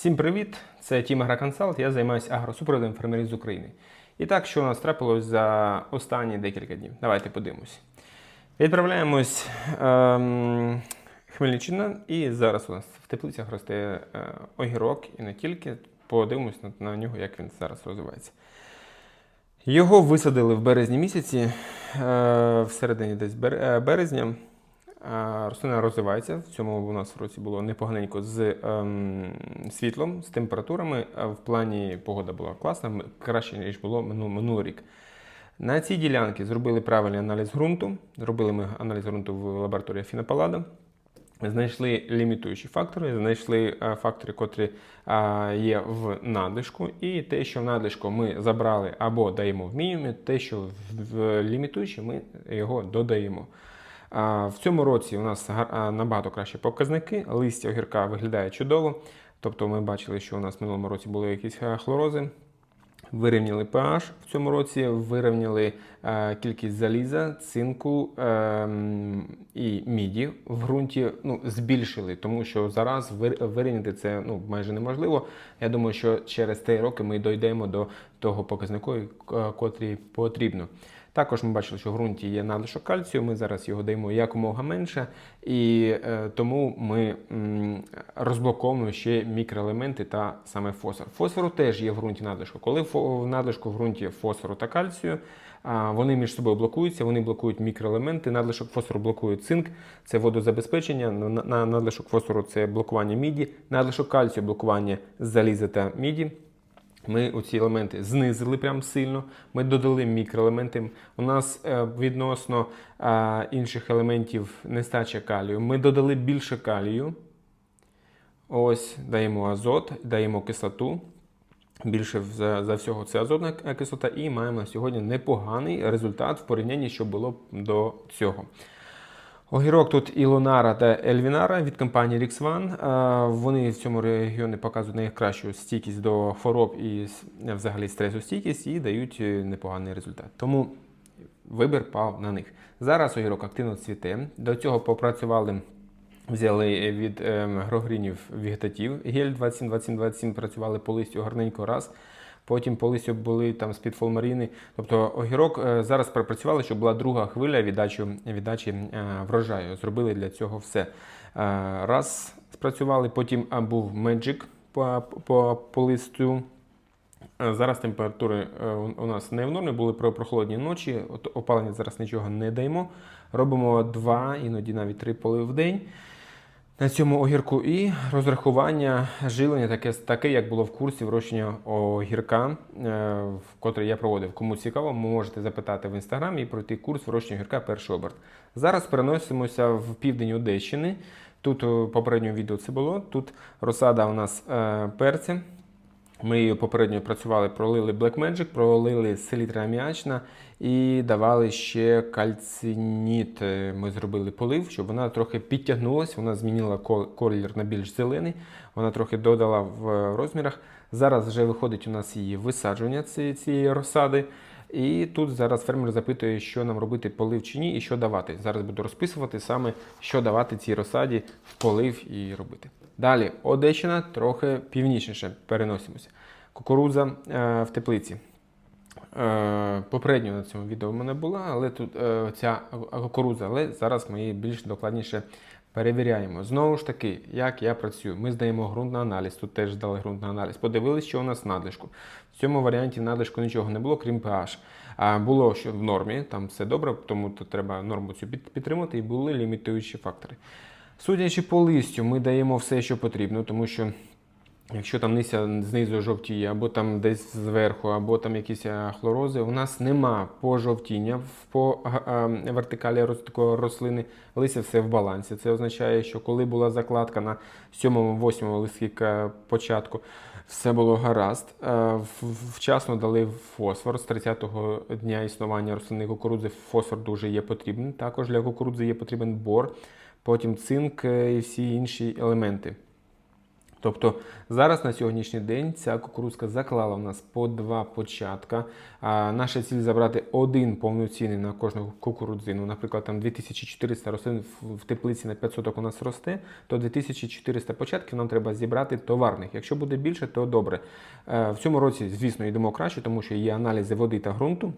Всім привіт! Це Тім Агроконсалт. Я займаюся агросупроводом фермерів з України. І так, що у нас трапилось за останні декілька днів. Давайте подивимось. Відправляємось ем, Хмельниччина, і зараз у нас в теплицях росте е, огірок і не тільки. Подивимось на, на нього, як він зараз розвивається. Його висадили в березні місяці, е, в десь е, березня. А, Рослина розвивається. В цьому у нас в році було непоганенько з ем, світлом, з температурами. В плані погода була класна, краще, ніж було мину- минулий рік. На цій ділянці зробили правильний аналіз ґрунту. Зробили ми аналіз ґрунту в лабораторії Фінопалада. Знайшли лімітуючі фактори, знайшли е, фактори, котрі е, є в надлишку, і те, що в надлишку ми забрали або даємо в мінімумі, те, що в лімітуючі, ми його додаємо. В цьому році у нас набагато кращі показники. Листя огірка виглядає чудово. Тобто ми бачили, що у нас в минулому році були якісь е, хлорози. Вирівняли pH в цьому році, вирівняли е, кількість заліза, цинку ем, і міді в ґрунті. Ну, збільшили, тому що зараз вир- вирівняти це ну, майже неможливо. Я думаю, що через 3 роки ми дійдемо до того показнику, е, котрий потрібно. Також ми бачили, що в ґрунті є надлишок кальцію. Ми зараз його даємо якомога менше, і е, тому ми розблоковуємо ще мікроелементи та саме фосфор. Фосфору теж є в ґрунті надлишку. Коли в надлишку в ґрунті фосфору та кальцію, вони між собою блокуються, вони блокують мікроелементи. Надлишок фосфору блокує цинк, це водозабезпечення. На надлишок фосфору це блокування міді, надлишок кальцію блокування заліза та міді. Ми ці елементи знизили прям сильно. Ми додали мікроелементи. У нас е, відносно е, інших елементів нестача калію. Ми додали більше калію. Ось даємо азот, даємо кислоту. Більше за, за всього це азотна к- кислота, і маємо сьогодні непоганий результат в порівнянні, що було до цього. Огірок тут і Лунара та Ельвінара від компанії Rix One. Вони в цьому регіоні показують найкращу стійкість до хвороб і взагалі стресостійкість і дають е, непоганий результат. Тому вибір пав на них. Зараз огірок активно цвіте. До цього попрацювали. Взяли від ем, грогрінів вегетатив гель 27 27 27 працювали по листю гарненько раз. Потім по листю були там з-під фолмаріни. Тобто огірок е, зараз пропрацювали, щоб була друга хвиля віддачі, віддачі е, врожаю. Зробили для цього все. Е, Раз спрацювали, потім був Magic по, по, по листю. Зараз температури у нас не в нормі, були прохолодні ночі. От опалення зараз нічого не даємо. Робимо два, іноді навіть три поли в день. На цьому огірку і розрахування жилення, таке, таке, як було в курсі вирощення огірка, е, в котрий я проводив. Кому цікаво, можете запитати в інстаграмі і пройти курс вирощення огірка перший оберт. Зараз переносимося в південь Одещини. Тут попередньому відео це було. Тут розсада у нас е, перця. Ми її попередньо працювали, пролили Black Magic, пролили селітра аміачна і давали ще кальциніт. Е, Ми зробили полив, щоб вона трохи підтягнулася, вона змінила колір на більш зелений, вона трохи додала в розмірах. Зараз вже виходить у нас її висаджування ці- цієї розсади. І тут зараз фермер запитує, що нам робити полив чи ні, і що давати. Зараз буду розписувати саме, що давати цій розсаді в полив і робити. Далі, Одещина трохи північніше переносимося. Кукурудза е, в теплиці. Е, попередньо на цьому відео в мене була, але тут е, ця кукурудза, але зараз ми її більш докладніше перевіряємо. Знову ж таки, як я працюю, ми здаємо ґрунт на аналіз, тут теж здали ґрунт на аналіз. Подивилися, що у нас надлишку. В цьому варіанті надлишку нічого не було, крім pH. Було що в нормі, там все добре, тому тут треба норму цю підтримати, і були лімітуючі фактори. Судячи по листю, ми даємо все, що потрібно, тому що Якщо там нися знизу жовтіє, або там десь зверху, або там якісь е, хлорози, у нас нема пожовтіння по е, вертикалі рослини, листя все в балансі. Це означає, що коли була закладка на 7-8 листки початку, все було гаразд. Е, Вчасно дали фосфор з 30-го дня існування рослинної кукурудзи. Фосфор дуже є потрібний. Також для кукурудзи є потрібен бор, потім цинк е, і всі інші елементи. Тобто зараз на сьогоднішній день ця кукурузка заклала в нас по два початка. А наша ціль забрати один повноцінний на кожну кукурудзину. Наприклад, там 2400 рослин в- теплиці на 500 у нас росте, то 2400 початків нам треба зібрати товарних. Якщо буде більше, то добре. Е, В цьому році, звісно, йдемо краще, тому що є аналізи води та ґрунту.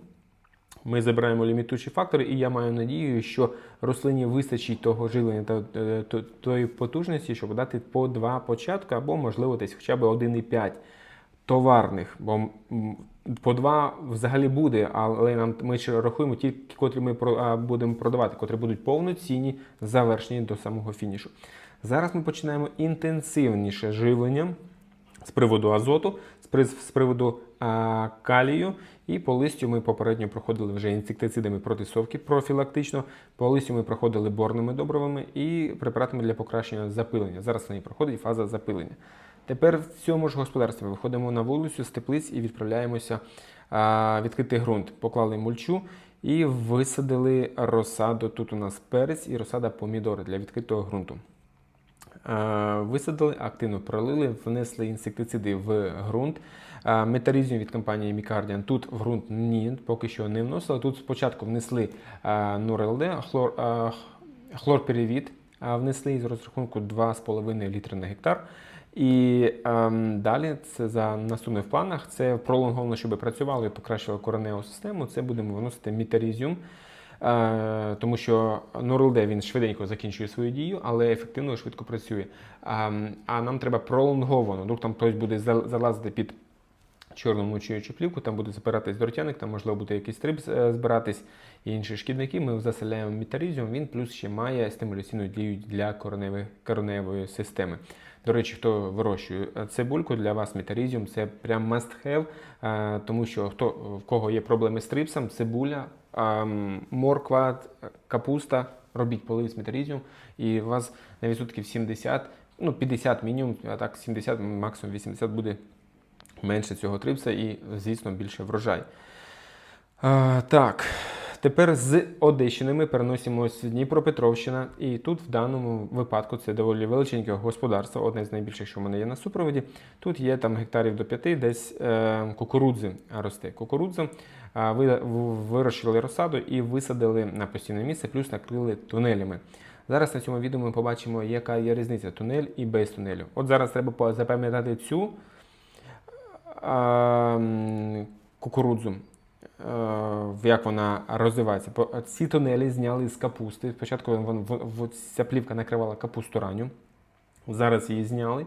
Ми забираємо лімітуючі фактори, і я маю надію, що рослині вистачить того живлення та е, тої потужності, щоб дати по два початки, або, можливо, десь хоча б 1,5 товарних. Бо по два взагалі буде, але нам ми ще рахуємо ті, котрі ми будемо продавати, котрі будуть повноцінні, завершені до самого фінішу. Зараз ми починаємо інтенсивніше живлення з приводу азоту, з, при- з приводу а, калію. І по листю ми попередньо проходили вже інсектицидами проти совки профілактично. По листю ми проходили борними добривами і препаратами для покращення запилення. Зараз ній проходить фаза запилення. Тепер в цьому ж господарстві виходимо на вулицю з теплиць і відправляємося а, відкрити ґрунт. Поклали мульчу і висадили розсаду. Тут у нас перець і розсада помідори для відкритого ґрунту. Е, Висадили, активно пролили, внесли інсектициди в ґрунт. Е, Метарізм від компанії Мікардіан тут в ґрунт ні, поки що не вносили. Тут спочатку внесли НурЛД, хлор, е, хлорперевід, е, внесли із розрахунку 2,5 літри на гектар. І ем, далі це за наступних планах. Це пролонговано, щоб працювало і покращило кореневу систему. Це будемо виносити мітарізіум. Е, тому що NorLD він швиденько закінчує свою дію, але ефективно і швидко працює. А, а нам треба пролонговано. Вдруг там хтось буде залазити під чорну мучуючу плівку, там буде запиратись дротяник, там можливо буде якийсь стриб е, збиратись і інші шкідники. Ми заселяємо мітарізіум, він плюс ще має стимуляційну дію для кореневої, кореневої системи. До речі, хто вирощує цибульку, для вас метарізіум це прям must have, е, тому що хто в кого є проблеми з трипсом, цибуля, ем, морква, капуста, робіть полив з метарізіум, і у вас на відсотків 70, ну 50 мінімум, а так 70, максимум 80 буде менше цього трипса і, звісно, більше врожай. Так, тепер з Одещини ми переносимось в Дніпропетровщина, і тут в даному випадку це доволі величеньке господарство, одне з найбільших, що в мене є на супроводі. Тут є там гектарів до 5, десь е, кукурудзи росте. Ви, в- вирощили розсаду і висадили на постійне місце, плюс накрили тунелями. Зараз на цьому відео ми побачимо, яка є різниця тунель і без тунелю. От зараз треба запам'ятати цю м, кукурудзу, е, як вона розвивається. Ці тунелі зняли з капусти. Спочатку ця плівка накривала капусту ранню. Зараз її зняли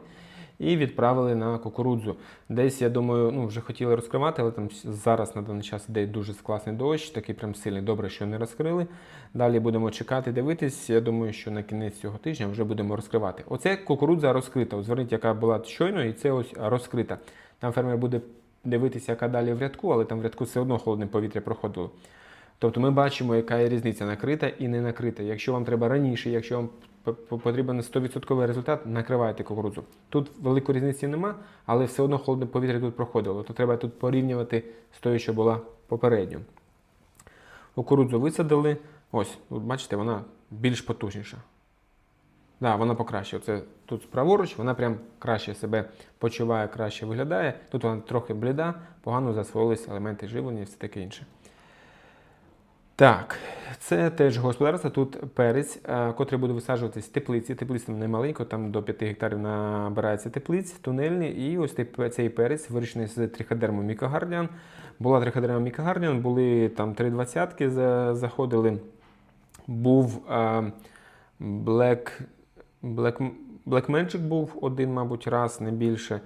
і відправили на кукурудзу. Десь, я думаю, ну, вже хотіли розкривати, але там зараз на даний час йде дуже класний дощ, такий прям сильний. Добре, що не розкрили. Далі будемо чекати, дивитись. Я думаю, що на кінець цього тижня вже будемо розкривати. Оце кукурудза розкрита. Зверніть, яка була щойно, і це ось розкрита. Там фермер буде дивитися, яка далі в рядку, але там в рядку все одно холодне повітря проходило. Тобто ми бачимо, яка є різниця накрита і не накрита. Якщо вам треба раніше, якщо вам потрібен 100% результат, накривайте кукурудзу. Тут великої різниці нема, але все одно холодне повітря тут проходило. То треба тут порівнювати з тою, що була попередньо. Кукурудзу висадили. Ось, бачите, вона більш потужніша. Да, вона покращує. Це тут праворуч, вона прям краще себе почуває, краще виглядає. Тут вона трохи бліда, погано засвоїлись елементи живлення і все таке інше. Так, це теж господарство. Тут перець, е, котрий буде висаджуватись в теплиці. Теплиці там немаленько, там до 5 гектарів набирається теплиць, тунельні. І ось цей перець вирощений з триходерму мікогардіан. Була триходерма мікогардіан, були там три двадцятки за- заходили. Був е, Black, Black, Black Magic був один, мабуть, раз, не більше.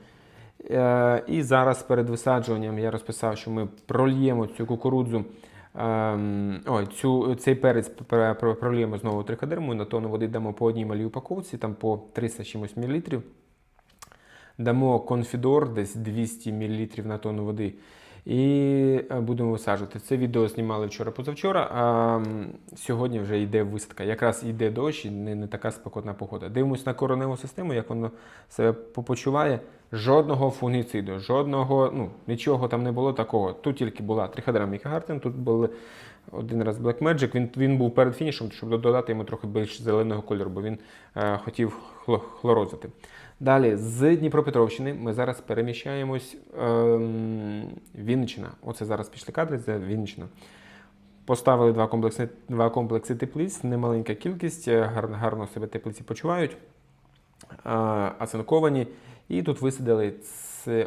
Е, і зараз перед висаджуванням я розписав, що ми прольємо цю кукурудзу. ем, Ой, цю, цей перець пр- пр- прольємо знову триходермою, на тонну води дамо по одній малій упаковці, там по 300 чимось мл. Дамо конфідор, десь 200 мл на тонну води. І е, будемо висаджувати. Це відео знімали вчора-позавчора, а сьогодні вже йде висадка. Якраз йде дощ, і не, не така спекотна погода. Дивимось на короневу систему, як воно себе попочуває. Жодного фунгіциду, жодного, ну нічого там не було такого. Тут тільки була триходера Мікагартен, тут були один раз Black Magic. Він, він був перед фінішем, щоб додати йому трохи більш зеленого кольору, бо він е, хотів хло- хлорозити. Далі з Дніпропетровщини ми зараз переміщаємось ем, Вінниччина. Оце зараз пішли кадри, це Вінниччина. Поставили два комплекси, два комплекси теплиць, немаленька кількість, е, гарно, гарно себе теплиці почувають, а, оцинковані. І тут висадили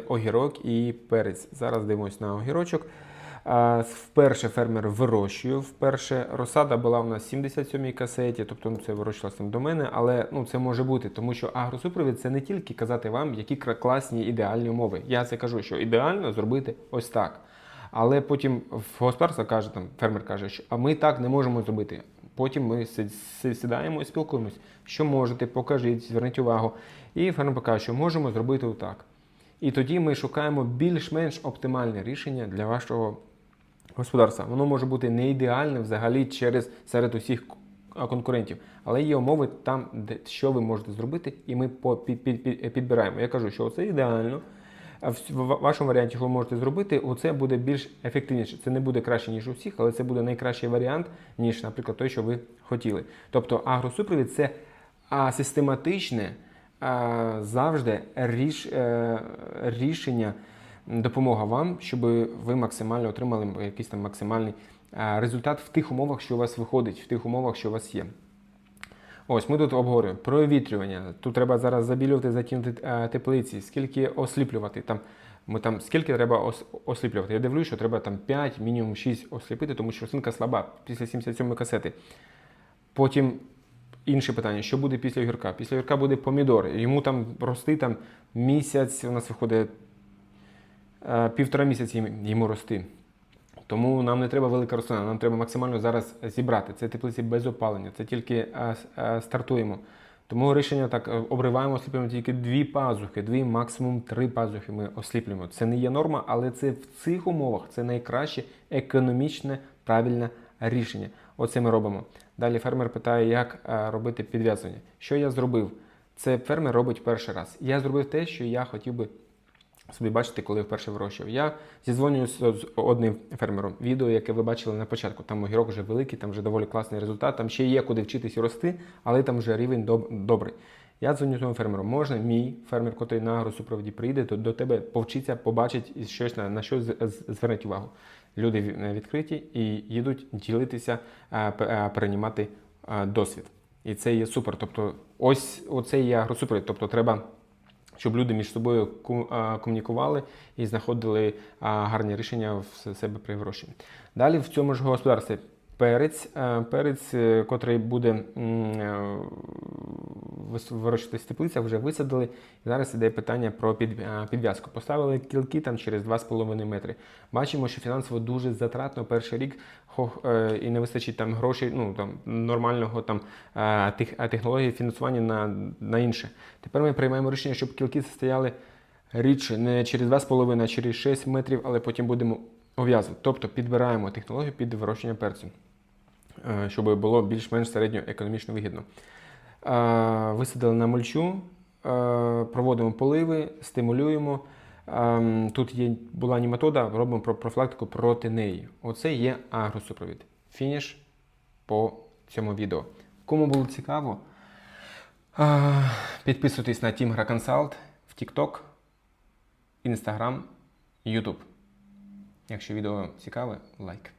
огірок і перець. Зараз дивимось на огірочок. Вперше фермер вирощує. Вперше розсада була у нас в 77-й касеті, тобто ну, це вирощувалося там до мене, але ну, це може бути, тому що агросупровід це не тільки казати вам, які класні ідеальні умови. Я це кажу, що ідеально зробити ось так. Але потім в господарство каже, там фермер каже, що а ми так не можемо зробити. Потім ми сідаємо і спілкуємось, що можете, покажіть, зверніть увагу. І фермер покаже, що можемо зробити отак. І тоді ми шукаємо більш-менш оптимальне рішення для вашого господарства. Воно може бути не ідеальне взагалі через серед усіх конкурентів, але є умови там, де що ви можете зробити, і ми по, під, під, під, підбираємо. Я кажу, що це ідеально. В вашому варіанті, що ви можете зробити, оце буде більш ефективніше. Це не буде краще, ніж у всіх, але це буде найкращий варіант, ніж, наприклад, той, що ви хотіли. Тобто агросупровід це систематичне завжди е, рішення, допомога вам, щоб ви максимально отримали якийсь там максимальний результат в тих умовах, що у вас виходить, в тих умовах, що у вас є. Ось ми тут обговорюємо провітрювання. Тут треба зараз забілювати, затінути е, теплиці, скільки осліплювати. Там, ми там, скільки треба осліплювати. Я дивлюсь, що треба там 5, мінімум 6 осліпити, тому що рослинка слаба після 77 касети. Потім інше питання: що буде після огірка? Після огірка буде помідор. Йому там рости там місяць, у нас виходить е, півтора місяці йому- рости. Тому нам не треба велика рослина, нам треба максимально зараз зібрати. Це теплиці без опалення, це тільки е, е, стартуємо. Тому рішення так е, обриваємо, осліплюємо тільки дві пазухи, дві, максимум три пазухи ми осліплюємо. Це не є норма, але це в цих умовах це найкраще економічне, правильне рішення. Оце ми робимо. Далі фермер питає, як е, робити підв'язування. Що я зробив? Це фермер робить перший раз. Я зробив те, що я хотів би собі бачити, коли вперше вирощував. Я зізвонююся з одним фермером. Відео, яке ви бачили на початку. Там огірок вже великий, там вже доволі класний результат. Там ще є куди вчитись і рости, але там вже рівень доб- добрий. Я дзвоню тому фермеру. Можна мій фермер, який на агросупроводі прийде, то до тебе повчиться, побачить і щось на, на з- звернуть увагу. Люди відкриті і їдуть ділитися, а, переймати досвід. І це є супер. Тобто, ось оце є агросупровід. Тобто, треба щоб люди між собою ку- комунікували і знаходили гарні рішення в себе при гроші. Далі в цьому ж господарстві перець, е, перець, е, котрий буде е, вирощуватись в теплицях, вже висадили. Зараз іде питання про підв'язку. Поставили кілки там через 2,5 метри. Бачимо, що фінансово дуже затратно перший рік і не вистачить там грошей, ну там нормального там тех, технології фінансування на, на інше. Тепер ми приймаємо рішення, щоб кілки стояли рідше, не через 2,5, а через 6 метрів, але потім будемо ув'язувати. Тобто підбираємо технологію під вирощення перцю, щоб було більш-менш середньо економічно вигідно. Е, Висадили на мульчу, е, проводимо поливи, стимулюємо. Тут є була німатода, робимо про- профілактику проти неї. Оце є агросупровід. Фініш по цьому відео. Кому було цікаво, е, підписуйтесь на Team Consult в TikTok, Instagram, YouTube. Якщо відео цікаве, лайк.